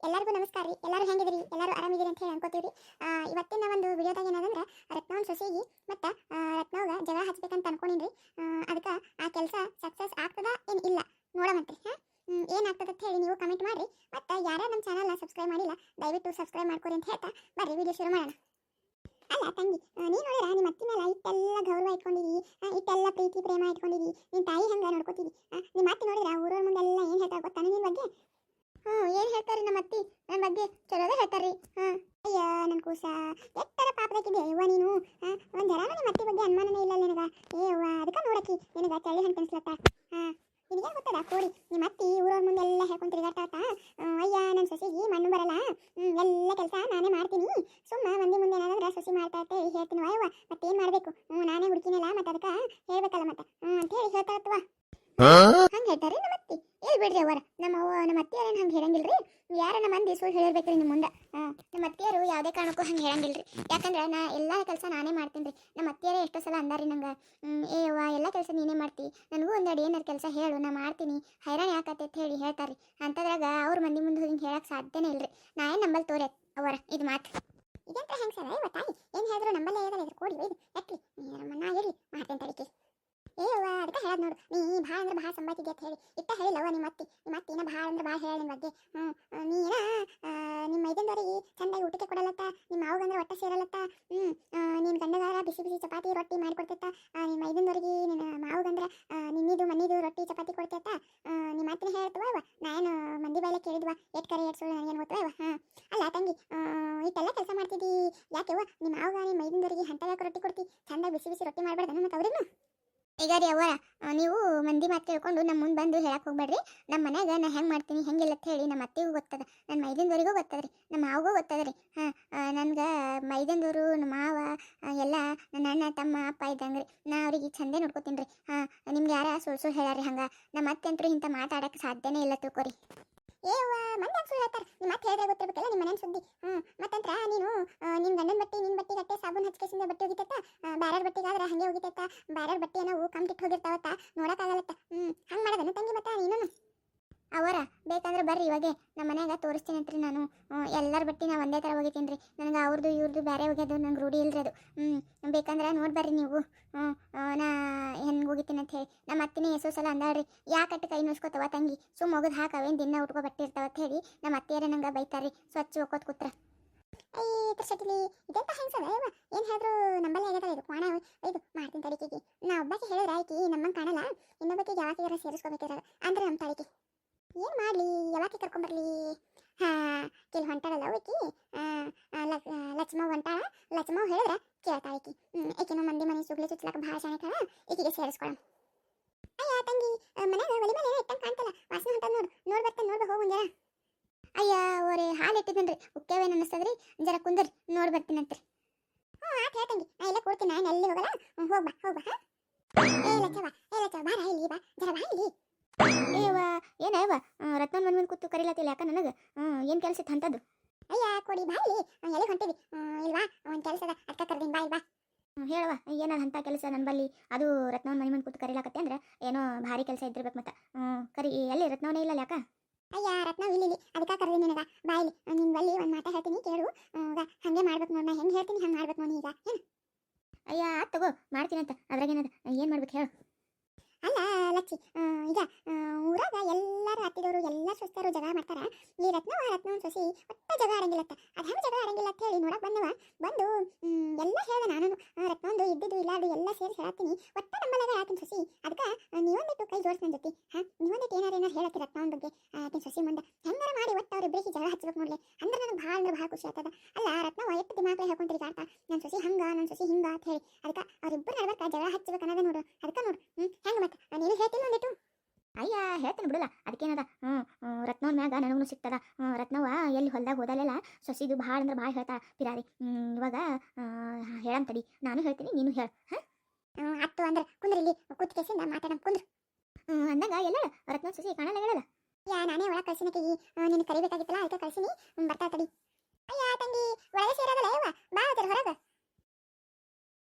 ಎಲ್ಲರಿಗೂ ನಮಸ್ಕಾರ ರೀ. ಎಲ್ಲರೂ ಹೆಂಗಿದ್ರಿ? ಎಲ್ಲರೂ ಆರಾಮಿದ್ದೀರಿ ಅಂತ ಹೇಳಿ ಅನ್ಕೋತೀವಿ ಇವತ್ತಿನ ಒಂದು ವಿಡಿಯೋದಾಗ ಏನದಂದ್ರೆ ರತ್ನವನ್ ಸೊಸೆಗೆ ಮತ್ತು ರತ್ನವ್ಗ ಜಗಳ ಹಚ್ಬೇಕಂತ ಅನ್ಕೊಂಡಿನ್ರಿ ಅದಕ್ಕೆ ಆ ಕೆಲಸ ಸಕ್ಸಸ್ ಆಗ್ತದ ಏನು ಇಲ್ಲ? ನೋಡಮಂತ್ರಿ ಹಾಂ? ಏನಾಗ್ತದೆ ಅಂತ ಹೇಳಿ ನೀವು ಕಮೆಂಟ್ ಮಾಡಿರಿ. ಮತ್ತು ಯಾರ್ಯಾರು ನಮ್ಮ ಚಾನಲ್ನ ಸಬ್ಸ್ಕ್ರೈಬ್ ಮಾಡಿಲ್ಲ ದಯವಿಟ್ಟು ಸಬ್ಸ್ಕ್ರೈಬ್ ಮಾಡ್ಕೊರಿ ಅಂತ ಹೇಳ್ತಾ ಬರ್ರಿ ವಿಡಿಯೋ ಶುರು ಮಾಡೋಣ. ಅಲ್ಲ ತಂಗಿ ನೀನು ನೋಡ್ಯಾರ ನಿಮ್ಮ ಅತ್ತಿ ಮೇಲೆ ಗೌರವ ಇಟ್ಕೊಂಡಿರಿ ಆ, ಇಟ್ಟೆಲ್ಲ ಪ್ರೀತಿ ಪ್ರೇಮ ಇಟ್ಕೊಂಡಿರಿ ನಿನ್ ತಾಯಿ ಹಂಗ ನೋಡ್ಕೋತೀವಿ. ನಿಮ್ಮ ಅತ್ತಿ ನೋಡಿದ್ರ ಊರವ್ರ ಮುಂದೆಲ್ಲ ಏನ್ ಹೇಳ್ತಾರ ಗೊತ್ತಾನ ನಿನ್ ಬಗ್ಗೆ ಹ್ಞೂ ಏನ್ ಹೇಳ್ತಾರಿ ನಮ್ಮ ಅತ್ತಿ ನನ್ನ ಬಗ್ಗೆ ಚಲೋದ ಹೇಳ್ತಾರ್ರಿ. ಹಾಂ. ಅಯ್ಯ ನನ್ನ ಕೂಸ. ಎತ್ತರ ಪಾಪದಾಕಿದೆ ಯವ್ವ ನೀನು. ಹಾಂ ಒಂದು ಜರಾನು ನಿಮ್ಮ ಅತ್ತಿ ಬಗ್ಗೆ ಅನುಮಾನನೇ ಇಲ್ಲ ನಿನಗ. ಏ ಅವ್ವ ಅದಕ್ಕೆ ನೋಡಕ್ಕಿ. ನಿನಗ ಚಳಿ ಹಣ್ಣು ತಿನ್ಸ್ಲತ್ತ. ಹಾಂ. ನಿನಗೇನು ಗೊತ್ತದ? ಕೋರಿ ನಿಮ್ಮ ಅತ್ತಿ ಊರವ್ರ ಮುಂದೆಲ್ಲ ಹೇಳ್ಕೊಂಡು ತಿರುಗಾಡ್ತಾತ ಅಯ್ಯ ನನ್ನ ಸೊಸೆಗೆ ಮಣ್ಣು ಬರಲ್ಲ. ಎಲ್ಲ ಕೆಲಸ ನಾನೇ ಮಾಡ್ತೀನಿ. ಸುಮ್ಮ ಮಂದಿ ಮುಂದೆ ಏನಾದ್ರೆ ಸೊಸಿ ಮಾಡ್ತಾ ಇರ್ತೇವೆ ಹೇಳ್ತೀನಿ ವಾಯವ್ವ ಮತ್ತೇನು ಮಾಡಬೇಕು? ಹ್ಞೂ ನಾನೇ ಹುಡುಕಿನಲ್ಲ ಮತ್ತೆ ಅದಕ್ಕೆ ಹೇಳ್ಬೇಕಲ್ಲ ಮತ್ತೆ. ಹ್ಞೂ ಅಂತ ಹೇಳಿ ಹೇಳ್ತಾರತ್ವ ಹಂಗೆ ಹೇಳ್ತಾರೆ ನಮ್ಮ ಬಿಡ್ರಿ ಅವರ ನಮ್ಮ ಅವ್ವ, ನಮ್ಮ ಅತ್ತಿಯರೇನು ಹಂಗೆ ಹೇಳಂಗಿಲ್ರಿ? ನಮ್ಮ ಮಂದಿ ಸುಳ್ಳು ಹೇಳಿರ್ಬೇಕ್ರಿ ನಿಮ್ಮ ಮುಂದೆ. ನಮ್ಮ ಅತ್ತೆಯರು ಯಾವುದೇ ಕಾರಣಕ್ಕೂ ಹಂಗೆ ರೀ ಯಾಕಂದ್ರೆ ನಾ ಎಲ್ಲ ಕೆಲಸ ನಾನೇ ಮಾಡ್ತೀನಿ ರೀ ನಮ್ಮ ಅತ್ತೆಯರೇ ಎಷ್ಟೋ ಸಲ ಅಂದಾರಿ ನಂಗೆ ಏ ಅವ್ವ, ಎಲ್ಲ ಕೆಲಸ ನೀನೇ ಮಾಡ್ತಿ. ನನಗೂ ಒಂದೆರಡು ಏನಾರು ಕೆಲಸ ಹೇಳು, ನಾ ಮಾಡ್ತೀನಿ. ಹೈರಾಣ ಯಾಕತ್ತೆ ಅಂತ ಹೇಳಿ ಹೇಳ್ತಾರೆ ಅಂತದ್ರಾಗ ಅವ್ರ ಮಂದಿ ಮುಂದೆ ಹಿಂಗೆ ಹೇಳಕ್ಕೆ ಸಾಧ್ಯನೇ ಇಲ್ರಿ. ನಾ ಏನು ನಂಬಲ್ ತೋರೆ ಅವರ ಇದು ಮಾತು. ಇದಂತ ಹೆಂಗೆ ಸರ್? ಇವತ್ತಾಯಿ ತಾಯಿ ಏನು ಹೇಳಿದ್ರು ನಂಬಲ್ಲೇ ಇದ್ರೆ ಇದು ಎಟ್ಲಿ ನಮ್ಮನ್ನ ಇರಲಿ ಮಾಡ್ತೇನೆ ತಡಿಕೆ ಏ ಅವ್ವ ಹೇಳೋದು ನೋಡು, ನೀ ಭಾಳ ಅಂದ್ರೆ ಭಾಳ ಸಂಬಾಯ್ತಿದ್ದೆ ಅಂತ ಹೇಳಿ ಇಟ್ಟ ಹೇಳಿಲ್ಲವ ನಿಮ್ಮ ಅತ್ತಿ. ನಿಮ್ಮ ಅತ್ತಿನ ಭಾಳ ಅಂದ್ರೆ ಭಾಳ ಹೇಳ ನಿಮ್ಮ ಬಗ್ಗೆ. ಹ್ಞೂ ನೀನ ನಿಮ್ಮ ಮೈದಂದವರಿಗೆ ಚಂದಾಗಿ ಊಟಕ್ಕೆ ಕೊಡಲತ್ತ ನಿಮ್ಮ ಮಾವಗಂದ್ರೆ ಒಟ್ಟ ಸೇರಲತ್ತ ಹ್ಞೂ ನಿನ್ನ ಗಂಡಗಾರ ಬಿಸಿ ಬಿಸಿ ಚಪಾತಿ ರೊಟ್ಟಿ ಮಾಡಿಕೊಡ್ತೈತ ನಿಮ್ಮ ಮೈದಂದವರಿಗೆ ನಿನ್ನ ಮಾವಗಂದ್ರೆ ನಿನ್ನಿದು ಮನ್ನಿದು ರೊಟ್ಟಿ ಚಪಾತಿ ಕೊಡ್ತೈತ ನಿಮ್ಮ ಅತ್ತಿನ ಹೇಳ್ತವ ನಾನು ಮಂದಿ ಬಾಯಿಲೆ ಕೇಳಿದ್ವಾ ಎಟ್ ಕರೆ ಎಟ್ ಸುಳ್ಳು ನನಗೇನು ಗೊತ್ತವ ಹಾಂ ಅಲ್ಲ ತಂಗಿ ಇಷ್ಟೆಲ್ಲ ಕೆಲಸ ಮಾಡ್ತಿದ್ದಿ. ಯಾಕೆವ ನಿಮ್ಮ ಮಾವಗ ನಿಮ್ಮ ಮೈದಂದವರಿಗೆ ಹಂತ ಯಾಕೆ ರೊಟ್ಟಿ ಕೊಡ್ತಿ, ಚಂದಾಗಿ ಬಿಸಿ ಬಿಸಿ ರೊಟ್ಟಿ ಮಾಡ್ಬಾರ್ದು ಮತ್ತೆ ಅವ್ರಿಗೂ ಈಗ ರೀ ಅವ್ವ ನೀವು ಮಂದಿ ಮಾತು ಕೇಳ್ಕೊಂಡು ನಮ್ಮ ಮುಂದೆ ಬಂದು ಹೇಳಕ್ಕೆ ಹೋಗ್ಬೇಡ್ರಿ. ನಮ್ಮ ಮನ್ಯಾಗ ನಾ ಹೆಂಗೆ ಮಾಡ್ತೀನಿ, ಹೆಂಗಿಲ್ಲ ಅಂತ ಹೇಳಿ ನಮ್ಮ ಅತ್ತೆಗೂ ಗೊತ್ತದ ನನ್ನ ಮೈದಂದವರಿಗೂ ಗೊತ್ತದ ರೀ ನಮ್ಮ ಮಾವಗೂ ಗೊತ್ತದ ರೀ ಹಾಂ ನನ್ಗೆ ಮೈದಂದವರು ನಮ್ಮ ಮಾವ ಎಲ್ಲ ನನ್ನ ಅಣ್ಣ, ತಮ್ಮ, ಅಪ್ಪ ಇದ್ದಂಗೆ ರೀ ನಾ ಅವ್ರಿಗೆ ಚಂದೇ ನೋಡ್ಕೋತೀನಿ ರೀ. ಹಾಂ, ನಿಮ್ಗೆ ಯಾರ ಸುಳ್ಳು ಸುಳ್ಳು ಹೇಳ್ಯಾರಿ ಹಂಗೆ? ನಮ್ಮ ಅತ್ತೆ ಅಂತೂ ಇಂಥ ಮಾತಾಡಕ್ಕೆ ಸಾಧ್ಯನೇ ಇಲ್ಲ ತಿಳ್ಕೊರಿ. ಏವ ಮಂದಿ ಸುಳ್ಳು ಹೇಳ್ತಾರೆ ನಿಮ್ಮ ಮತ್ತೆ ಹೇಳಿದ್ರೆ ಗೊತ್ತಿರ್ಬೇಕಲ್ಲ ನಿಮ್ಮ ಮನೆ ಸುದ್ದಿ ಹ್ಞೂ ಮತ್ತಂತ್ರ ನೀನು ನಿನ್ನ ಗಂಡನ ಬಟ್ಟೆ ನಿನ್ನ ಬಟ್ಟೆ ಗಟ್ಟೆ ಸಾಬೂನ್ ಹಚ್ಕೇಸಿಂದ ಬಟ್ಟೆ ಒಗಿತೈತ ಬ್ಯಾರರ್ ಬಟ್ಟೆಗಾದ್ರೆ ಹಂಗೆ ಒಗಿತೈತ ಬ್ಯಾರರ್ ಬಟ್ಟೆ ನಾವು ಕಂಪ್ಲೀಟ್ ಹೋಗಿರ್ತಾವತ್ತ? ನೋಡಕ್ಕಾಗಲ್ಲತ್ತ? ಹ್ಞೂ ಹಂಗೆ ಮಾಡೋದನ್ನ ತಂಗಿ ಮತ್ತ ನೀನು ಅವರ, ಬೇಕಂದ್ರೆ ಬರ್ರಿ ಇವಾಗೆ. ನಮ್ಮ ಮನ್ಯಾಗ ತೋರಿಸ್ತೀನಿ ಅಂತ್ರಿ ನಾನು. ಎಲ್ಲರ ಬಟ್ಟೆ ನಾ ಒಂದೇ ಥರ ಒಗಿತೀನಿ ರೀ ನನಗೆ ಅವ್ರದ್ದು ಇವ್ರದ್ದು ಬೇರೆ ಹೋಗ್ಯದು ನಂಗೆ ರೂಢಿ ಇಲ್ರಿ ಅದು. ಹ್ಞೂ ಬೇಕಂದ್ರೆ ನೋಡಿ ಬರ್ರಿ ನೀವು. ಹ್ಞೂ ನಾ ಹೆಂಗೆ ಹೋಗಿತೀನಿ ಅಂತ ಹೇಳಿ. ನಮ್ಮ ಅತ್ತಿನೇ ಎಸೋ ಸಲ ಅಂದಾಳ್ರಿ ಯಾಕಟ್ಟು ಕೈ ನುಸ್ಕೋತವ ತಂಗಿ? ಸುಮ್ಮ ಹೋಗೋದು ಹಾಕವೇನು ದಿನ ಉಟ್ಕೊ ಬಟ್ಟೆ ಅಂತ ಹೇಳಿ. ನಮ್ಮ ಅತ್ತಿಯರೇ ನಂಗೆ ಬೈತಾರ್ರಿ, ಸ್ವಚ್ಛ ಹೋಗೋದು ಕೂತ್ರ. ಐ ಶಟಿಲಿ ಇದೆಂತ ಹೆಂಗ್ಸದ ಅಯ್ಯವ ಏನು ಹೇಳಿದ್ರು ನಂಬಲ್ಲೇ ಆಗೈತಲ್ಲ ಇದು? ಕಾಣ ಇದು ಮಾಡ್ತೀನಿ ತಡಿಕೆಗೆ ನಾ ಒಬ್ಬಕ್ಕೆ ಹೇಳಿದ್ರೆ ಆಯ್ಕೆ, ನಮ್ಮಂಗೆ ಕಾಣಲ್ಲ. ಇನ್ನೊಬ್ಬಕ್ಕೆ ಯಾವಾಗ ಸೇರಿಸ್ಕೋಬೇಕಿರೋದು ಅಂದ್ರೆ ನಮ್ಮ ತಡಿಕೆ ಏನು ಮಾಡಲಿ? ಯಾವಾಗ ಕರ್ಕೊಂಬರ್ಲಿ? ಹಾಂ ಕೆಲ್ ಹೊಂಟಾಳಲ್ಲ ಅವಕಿ ಲಕ್ಷ್ಮ ಹೊಂಟಾಳ? ಲಕ್ಷ್ಮ ಹೇಳಿದ್ರೆ ಕೇಳ್ತಾ ಹ್ಮ್ ಹ್ಞೂ ಏಕೆನೋ ಮಂದಿ ಮನೆ ಸುಗ್ಲಿ ಚುಚ್ಚಲಕ್ಕ ಭಾಳ ಚೆನ್ನಾಗಿ ಈಕಿಗೆ ಸೇರಿಸ್ಕೊಳ ಅಯ್ಯ, ತಂಗಿ ಆ, ಮನ್ಯಾಗ ಒಲಿ ಮೇಲೆ ಏನೋ ಇಟ್ಟಂಗೆ ಕಾಣ್ತಲ್ಲ ವಾಸನೆ ಹೊಂಟದ ನೋಡು ನೋಡ್ ಬರ್ತೇನೆ ನೋಡ್ಬ ಹೋಗು ಜರ ಅಯ್ಯ ಓರೆ ಹಾಲು ಇಟ್ಟಿದ್ದನ್ರಿ ಉಕ್ಕೇವೇನು ಅನ್ನಿಸ್ತದ್ರಿ? ಜರ ಕುಂದ್ರಿ ನೋಡಿ ಬರ್ತೀನಂತ್ರಿ ಹ್ಞೂ ಆತ ಹೇಳ್ತಂಗಿ ನಾ ಇಲ್ಲೇ ಕೊಡ್ತೀನಿ ನಾನು ಎಲ್ಲಿ ಹೋಗಲ್ಲ? ಹೋಗ್ಬಾ ಹೋಗ್ಬಾ ಹಾಂ? ಏ ಲಚವ ಏ ಲಚವ ಬಾರ ಇಲ್ಲಿ ಬಾ ಜರ ಬಾ ಇಲ್ಲಿ. ಏವ ಏನವ ರತ್ನ ಮನ್ ಮುಂದೆ ಕೂತು ಕರಿಲತ್ತಿಲ್ಲ ಯಾಕ ನನಗೆ? ಏನು ಕೆಲಸ ಇತ್ತು ಅಂತದ್ದು? ಅಯ್ಯ ಕೊಡಿ ಬಾ ಇಲ್ಲಿ. ಎಲ್ಲಿ ಹೊಂಟಿವಿ ಇಲ್ವಾ ಒಂದು ಕೆಲಸ ಅದ ಅಕ್ಕ ಕರ್ದೀನಿ ಬಾ ಬಾ. ಹೇಳವ ಏನದ ಅಂತ ಕೆಲಸ ನನ್ನ ಬಲ್ಲಿ. ಅದು ರತ್ನವನ್ ಮನೆ ಮುಂದೆ ಕೂತು ಕರಿಲಾಕತ್ತೆ ಅಂದ್ರೆ ಏನೋ ಭಾರಿ ಕೆಲಸ ಇದ್ದಿರ್ಬೇಕು ಮತ್ತೆ. ಕರಿ ಎಲ್ಲಿ ರತ್ನವನೇ ಇಲ್ಲ ಯಾಕ? ಅಯ್ಯ ರತ್ನ ಇಲ್ಲಿ ಇಲ್ಲಿ. ಅದಕ್ಕೆ ಕರ್ದೀನಿ ನಿನಗ. ಬಾಯಿಲಿ ಇಲ್ಲಿ. ನಿನ್ ಬಲ್ಲಿ ಒಂದು ಮಾತಾ ಹೇಳ್ತೀನಿ ಕೇಳು. ಹಂಗೆ ಮಾಡ್ಬೇಕು ನೋಡ್ ನಾ ಹೆಂಗೆ ಹೇಳ್ತೀನಿ ಹಂಗೆ ಮಾಡ್ಬೇಕು ನೋಡಿ ಈಗ. ಏನು? ಅಯ್ಯ ತಗೋ ಮಾಡ್ತೀನಂತ ಅದ್ರಾಗೇನದ ಏನು ಮಾಡ್ಬೇಕು ಹೇಳು. ಅಲ್ಲ ಆ, ಈಗ ಊರಾಗ ಎಲ್ಲರೂ ಹತ್ತಿದವರು ಎಲ್ಲ ಸ್ವಸ್ಥರು ಜಗಳ ಮಾಡ್ತಾರ. ಈ ರತ್ನವ ರತ್ನ ಸೊಸಿ ಒಟ್ಟ ಜಗಳ ಆಡಂಗಿಲ್ಲತ್ತ ಅದು ಹೆಂಗೆ ಜಗಳ ಆಡಂಗಿಲ್ಲ ಅಂತ ಹೇಳಿ ನೋಡಕ್ ಬಂದವ. ಬಂದು ಎಲ್ಲ ಹೇಳ ನಾನು ರತ್ನೊಂದು ಇದ್ದಿದ್ದು ಇಲ್ಲಾಡು ಎಲ್ಲ ಸೇರಿ ಹೇಳತ್ತೀನಿ. ಒಟ್ಟ ನಮ್ಮಲ್ಲಾಗ ಹೇಳ್ತೀನಿ ಸೊಸಿ. ಅದಕ್ಕೆ ನೀವೊಂದಿಟ್ಟು ಕೈ ಜೋಡಿಸ್ ನನ್ನ ಜೊತೆ. ಹಾಂ ನೀವೊಂದಿಟ್ಟು ಏನಾರು ಏನಾರು ಹೇಳತ್ತಿ ರತ್ನವನ್ ಬಗ್ಗೆ. ಸಸಿ ಮುಂದೆ ಹೆಂಗಾರ ಮಾಡಿ ಒಟ್ಟು ಅವ್ರಿಬ್ರಿಗೆ ಜಗಳ ಹಚ್ಚಬೇಕು ನೋಡ್ಲಿ. ಅಂದ್ರೆ ನನಗೆ ಭಾಳ ಅಂದ್ರೆ ಭಾಳ ಖುಷಿ ಆಗ್ತದ. ಅಲ್ಲ ರತ್ನವ್ವ ಎಷ್ಟು ದಿಮಾಕ್ಲೆ ಹೇಳ್ಕೊಂತೀರಿ ಆಡ್ತಾ ನನ್ನ ಸಸಿ ಹಂಗ ನನ್ನ ಸಸಿ ಹಿಂಗ ಅಂತ ಹೇಳಿ. ಅದಕ್ಕೆ ಅವ್ರಿಬ್ಬರು ನಡ್ಬೇಕ ಜಗಳ ಹಚ್ಚಬೇಕು ಅನ್ನೋದೇ ನೋಡು. ಅದಕ್ಕೆ ನೋಡು. ಹ್ಞೂ ಹೆಂಗೆ ಮತ್ತೆ? ನೀನು ಹೇಳ್ತೀನಿ ಒಂದಿಟ್ಟು ಅಯ್ಯ ಹೇಳ್ತೀನಿ ಬಿಡಲ್ಲ. ಅದಕ್ಕೇನದ? ಹ್ಞೂ ರತ್ನವ್ರ ಮ್ಯಾಗ ನನಗೂ ಸಿಗ್ತದ. ರತ್ನವ್ವ ಎಲ್ಲಿ ಹೊಲ್ದಾಗ ಹೋದಲ್ಲೆಲ್ಲ ಸೊಸಿದು ಭಾಳ ಅಂದ್ರೆ ಭಾಳ ಹೇಳ್ತಾ ಪಿರಾರಿ ಇವಾಗ ಹೇಳಂತಡಿ ನಾನು ಹೇಳ್ತೀನಿ ನೀನು ಹೇಳ. ಹಾಂ? ಅತ್ತು ಅಂದ್ರೆ ಕುಂದ್ರಿ ಕೂತ್ಕೇಸಿಂದ ಕೂತ್ ಕೇಸಿಂದ ಮಾತಾಡಂ ಕುಂದ್ರು ಅಂದಾಗ ಎಲ್ಲ ರತ್ನ ಸಸಿ ಕಾಣಲ್ಲ ಹೇಳಲ್ಲ? ಯಾ, ನಾನೇ ಒಳಗೆ ಕಳ್ಸಿನಕಿಗಿ ನಿನ್ನ ಕರಿಬೇಕಾಗಿತ್ತಲ್ಲ, ಅದಕ್ಕೆ ಕಳ್ಸಿನಿ. ಬರ್ತಾ ತಡಿ. ಅಯ್ಯ, ತಂಗಿ, ಒಳಗೆ ಸೇರೋದಲ್ಲ ಬಾ ಅದರ ಹೊರಗೆ.